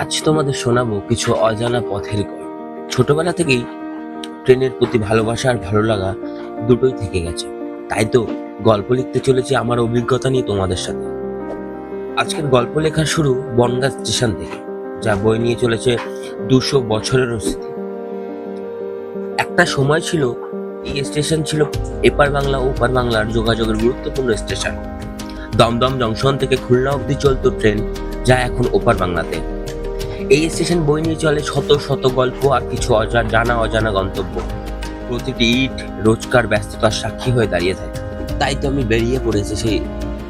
আজ তোমাদের শোনাবো কিছু অজানা পথের গল্প। ছোটবেলা থেকেই ট্রেনের প্রতি ভালোবাসা আর ভালো লাগা দুটোই থেকে গেছে। তাই তো গল্প লিখতে চলেছি আমার অভিজ্ঞতা নিয়ে তোমাদের সাথে। আজকের গল্প লেখা শুরু বনগা স্টেশন থেকে, যা বই নিয়ে চলেছে দুশো বছরেরও স্মৃতি। একটা সময় ছিল, এই স্টেশন ছিল এপার বাংলা, ওপার বাংলার যোগাযোগের গুরুত্বপূর্ণ স্টেশন। দমদম জংশন থেকে খুলনা অবধি চলতো ট্রেন, যা এখন ওপার বাংলাতে। এই স্টেশন বই নিয়ে চলে শত শত গল্প আর কিছু অজানা জানা অজানা গন্তব্য। প্রতিটি ইট রোজকার ব্যস্ততার সাক্ষী হয়ে দাঁড়িয়ে থাকে। তাই তো আমি বেরিয়ে পড়েছি সেই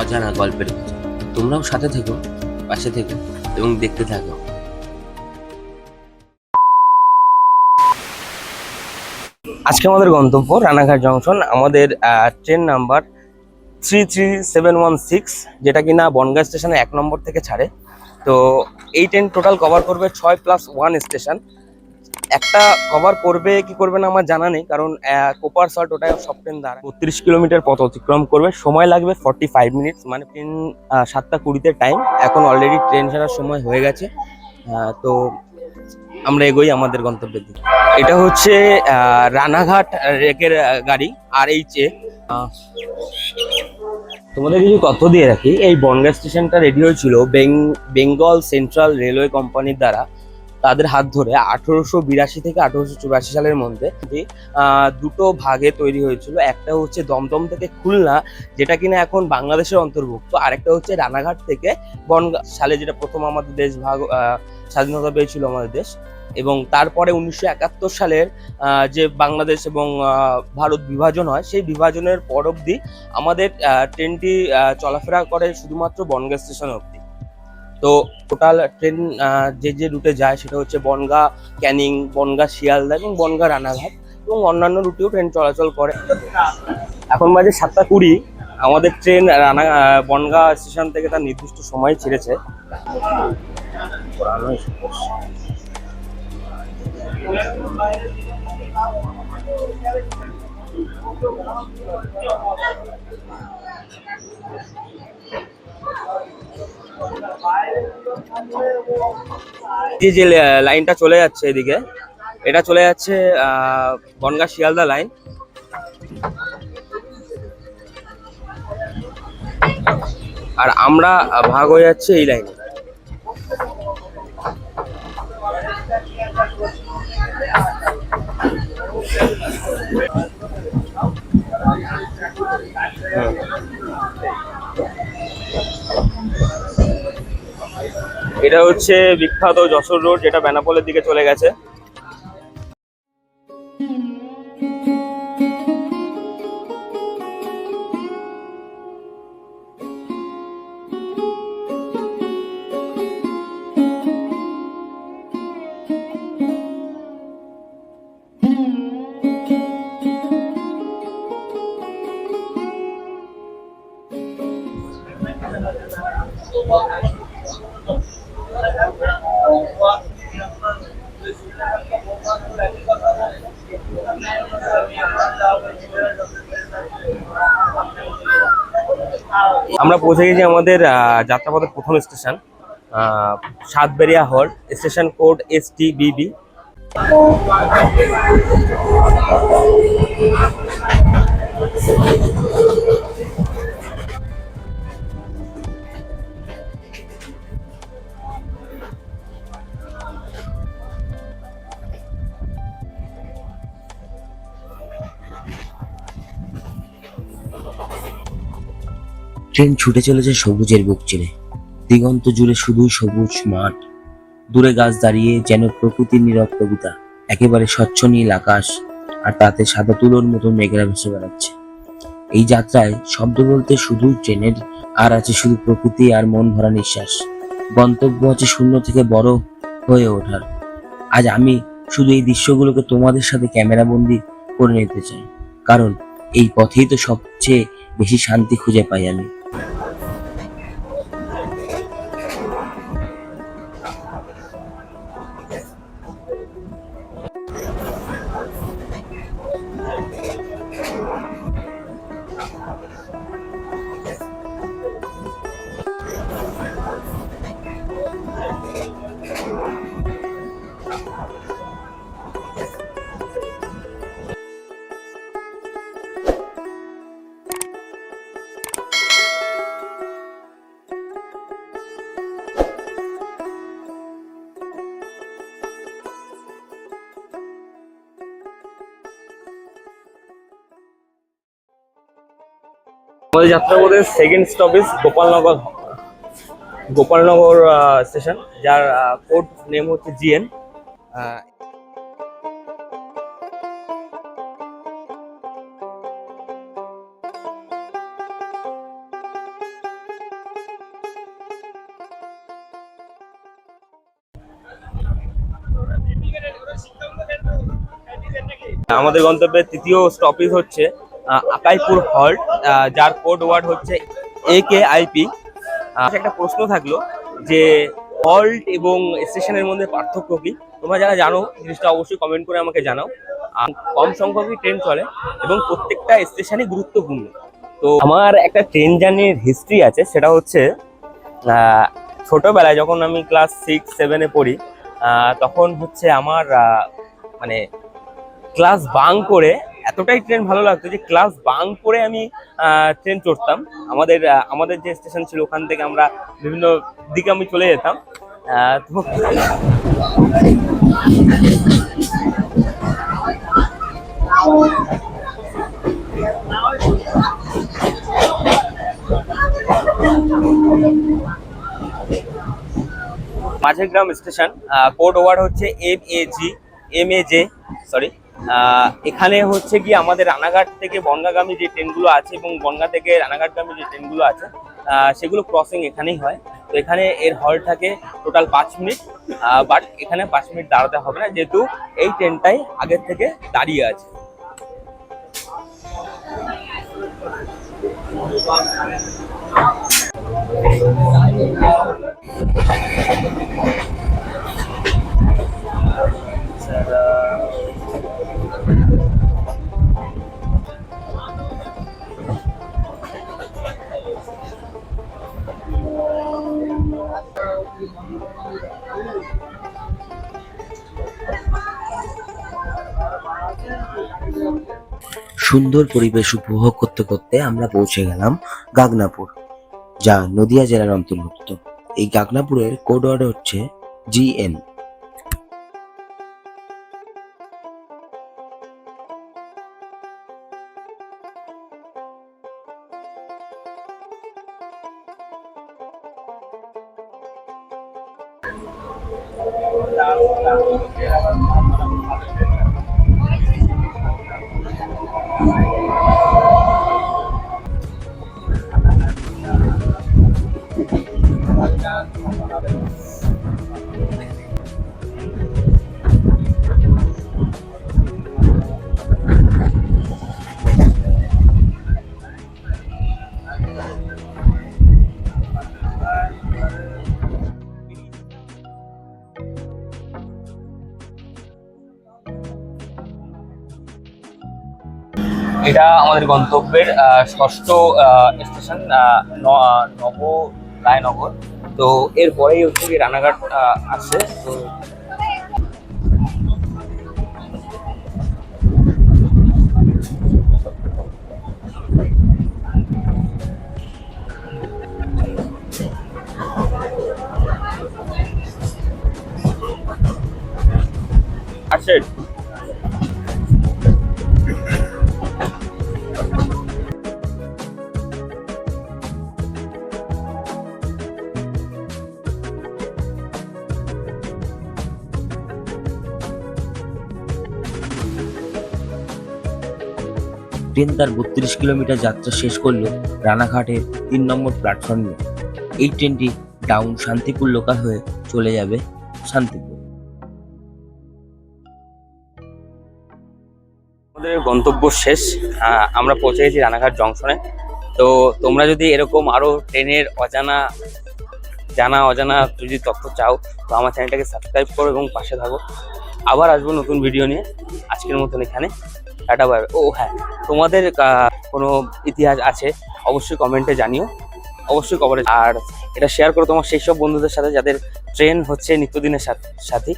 অজানা গল্পের কাছে। তোমরাও সাথে থেকো, পাশে থেকো এবং দেখতে থাকো। আজকে আমাদের গন্তব্য রানাঘাট জংশন। আমাদের train number three three seven one six যেটা কিনা বনগাঁ স্টেশনে এক নম্বর থেকে ছাড়ে। তো এই ট্রেন টোটাল কভার করবে ছয় প্লাস ওয়ান স্টেশন একটা কভার করবে, কি করবে না আমার জানা নেই, কারণ কোপার সল্ট ওটা সব ট্রেন দ্বারা বত্রিশ কিলোমিটার পথ অতিক্রম করবে, সময় লাগবে ফর্টি ফাইভ মিনিটস মানে ট্রেন সাতটা কুড়িতে টাইম এখন অলরেডি ট্রেন ছাড়ার সময় হয়ে গেছে তো আমরা এগোই আমাদের গন্তব্যের দিকে। এটা হচ্ছে রানাঘাট রেকের গাড়ি আর এইচ এ তোমাদের কিছু তথ্য দিয়ে রাখি। এই বনগাঁ স্টেশনটা রেডি হয়েছিল বেঙ্গল সেন্ট্রাল রেলওয়ে কোম্পানির দ্বারা। তাদের হাত ধরে আঠেরোশো বিরাশি থেকে আঠেরোশো চুরাশি সালের মধ্যে দুটো ভাগে তৈরি হয়েছিল। একটা হচ্ছে দমদম থেকে খুলনা, যেটা কিনা এখন বাংলাদেশের অন্তর্ভুক্ত। আরেকটা হচ্ছে রানাঘাট থেকে বনগা, সালে যেটা প্রথম আমাদের দেশ ভাগ স্বাধীনতা পেয়েছিল আমাদের দেশ। এবং তারপরে উনিশশো একাত্তর সালের যে বাংলাদেশ এবং ভারত বিভাজন হয়, সেই বিভাজনের পর অবধি আমাদের ট্রেনটি চলাফেরা করে শুধুমাত্র বনগাঁ স্টেশন অবধি। তো টোটাল ট্রেন যে যে রুটে যায় সেটা হচ্ছে বনগাঁ ক্যানিং, বনগাঁ শিয়ালদা এবং বনগাঁ রানাঘাট এবং অন্যান্য রুটেও ট্রেন চলাচল করে। এখন বাজে সাতটা কুড়ি, আমাদের ট্রেন রানা বনগাঁ স্টেশন থেকে তার নির্দিষ্ট সময় ছেড়েছে। যে লে- লাইনটা চলে যাচ্ছে এদিকে, এটা চলে যাচ্ছে বনগাঁ শিয়ালদা লাইন। আর আমরা ভাগ হয়ে যাচ্ছে এই লাইনে। এটা হচ্ছে বিখ্যাত যশোর রোড যেটা বেনাপোলের দিকে চলে গেছে। আমরা পৌঁছে গেছি আমাদের যাত্রাপথের প্রথম স্টেশন সাতবেরিয়া হল স্টেশন কোড এস টি বিবি ট্রেন ছুটে চলেছে সবুজের বুক চিরে। দিগন্ত জুড়ে শুধুই সবুজ মাঠ। দূরে গাছ দাঁড়িয়ে যেন প্রকৃতির নীরব কবিতা, একেবারে স্বচ্ছ নীল আকাশ, আর তাতে সাদা তুলোর মতো মেঘেরা ভেসে বেড়াচ্ছে। এই যাত্রায় শব্দ বলতে শুধু ট্রেনের, আর আছে শুধু প্রকৃতি আর মন ভরা নিঃশ্বাস। গন্তব্য আছে শূন্য থেকে বড় হয়ে ওঠার। আজ আমি শুধু এই দৃশ্যগুলোকে তোমাদের সাথে ক্যামেরা বন্দি করে নিতে চাই, কারণ এই পথেই তো সবচেয়ে বেশি শান্তি খুঁজে পাই আমি। আমাদের মধ্যে second stoppage Gopalnagar Gopalnagar station যার কোড নেম হচ্ছে জিএন আমাদের গন্তব্যের তৃতীয় স্টপেজ হচ্ছে আকাইপুর হল্ট যার কোড ওয়ার্ড হচ্ছে এ কে আইপি একটা প্রশ্ন থাকল যে হল্ট এবং স্টেশনের মধ্যে পার্থক্য কি? তোমরা যারা জানো জিনিসটা অবশ্যই কমেন্ট করে আমাকে জানাও। কম সংখ্যকই ট্রেন চলে এবং প্রত্যেকটা স্টেশনই গুরুত্বপূর্ণ। তো আমার একটা ট্রেন জার্নির হিস্ট্রি আছে, সেটা হচ্ছে ছোটবেলায় যখন আমি ক্লাস সিক্স সেভেনে পড়ি তখন হচ্ছে আমার মানে ক্লাস বাং করে এতটাই ট্রেন ভালো লাগতো যে ক্লাস বাং করে আমি ট্রেন চড়তাম। আমাদের আমাদের যে স্টেশন ছিল ওখান থেকে আমরা বিভিন্ন দিকে আমি চলে যেতাম। মাঝের গ্রাম স্টেশন কোড ওয়ার্ড হচ্ছে M A G M A J এখানে হচ্ছে কি আমাদের রানাঘাট থেকে বনগাগামী যে ট্রেনগুলো আছে এবং বনগা থেকে রানাঘাটগামী যে ট্রেনগুলো আছে সেগুলো ক্রসিং এখানেই হয়। তো এখানে এর হল থাকে টোটাল পাঁচ মিনিট বাট এখানে পাঁচ মিনিট দাঁড়াতে হবে না, যেহেতু এই ট্রেনটাই আগের থেকে দাঁড়িয়ে আছে। সুন্দর পরিবেশ উপভোগ করতে করতে আমরা পৌঁছে গেলাম গাগনাপুর, যা নদিয়া জেলার অন্তর্ভুক্ত। এই গাগনাপুরের কোড ওয়ার্ড হচ্ছে জিএন Thank you. এটা আমাদের গন্তব্যের ষষ্ঠ স্টেশন নব রায়নগর। তো এরপরেই হচ্ছে রানাঘাট আসছে। তো ট্রেন তার বত্রিশ কিলোমিটার যাত্রা শেষ করল রানাঘাটের তিন নম্বর প্ল্যাটফর্মে এই ট্রেনটি ডাউন শান্তিপুর লোকাল হয়ে চলে যাবে শান্তিপুর। আমাদের গন্তব্য শেষ। আমরা পৌঁছে গেছি রানাঘাট জংশনে। তো তোমরা যদি এরকম আরও ট্রেনের অজানা জানা, অজানা যদি তথ্য চাও, তো আমার চ্যানেলটাকে সাবস্ক্রাইব করো এবং পাশে থাকো। আবার আসব নতুন ভিডিও নিয়ে। আজকের মতন এখানে। টাটা বাই ও হ্যাঁ তোমাদের কোনো ইতিহাস আছে, অবশ্যই কমেন্টে জানিও। অবশ্যই কভারেজ আর এটা শেয়ার করো তোমার সেই সব বন্ধুদের সাথে যাদের ট্রেন হচ্ছে নিত্যদিনের সাথে সাথী।